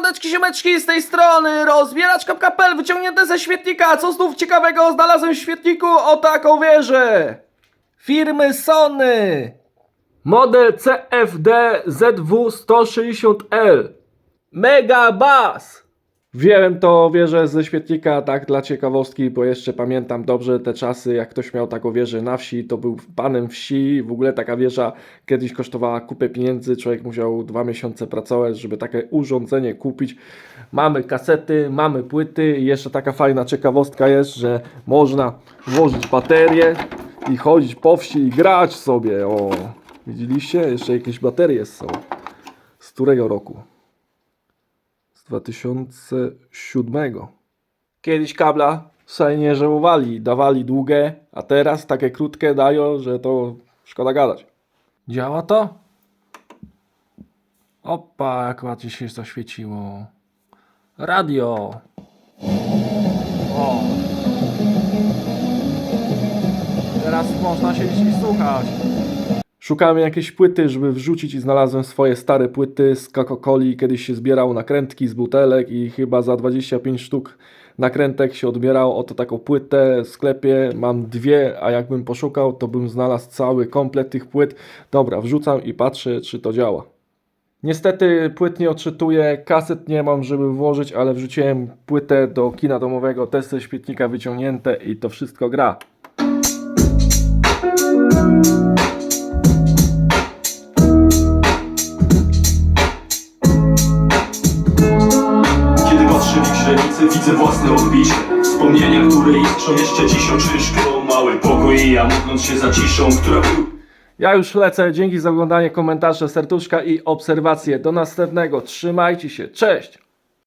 mordeczki, ziomeczki z tej strony, rozbieracz.pl, wyciągnięte ze świetnika, co znów ciekawego znalazłem w świetniku o taką wieżę. Firmy Sony. Model CFD ZW160L. Mega Bass. Wziąłem to wieżę ze świetnika tak dla ciekawostki, bo jeszcze pamiętam dobrze te czasy, jak ktoś miał taką wieżę na wsi, to był panem wsi. W ogóle taka wieża kiedyś kosztowała kupę pieniędzy, człowiek musiał dwa miesiące pracować, żeby takie urządzenie kupić. Mamy kasety, mamy płyty i jeszcze taka fajna ciekawostka jest, że można włożyć baterię i chodzić po wsi i grać sobie. O, widzieliście? Jeszcze jakieś baterie są. Z którego roku? Z 2007. Kiedyś kabla sobie nie żałowali, dawali długie, a teraz takie krótkie dają, że to szkoda gadać. Działa to? Opa, jak ładnie się zaświeciło. Radio. O. Teraz można siedzieć i słuchać. Szukałem jakiejś płyty, żeby wrzucić i znalazłem swoje stare płyty z Coca-Coli. Kiedyś się zbierał nakrętki z butelek i chyba za 25 sztuk nakrętek się odbierało oto taką płytę w sklepie. Mam dwie, a jakbym poszukał, to bym znalazł cały komplet tych płyt. Dobra, wrzucam i patrzę, czy to działa. Niestety płyt nie odczytuję, kaset nie mam, żeby włożyć, ale wrzuciłem płytę do kina domowego, też ze świetnika wyciągnięte i to wszystko gra. Widzę własne odbicie Wspomnienia, które iskrzą jeszcze ciszą czyżko Mały pokój i ja się za ciszą, która Ja już lecę. Dzięki za oglądanie, komentarze, serduszka i obserwacje. Do następnego. Trzymajcie się. Cześć!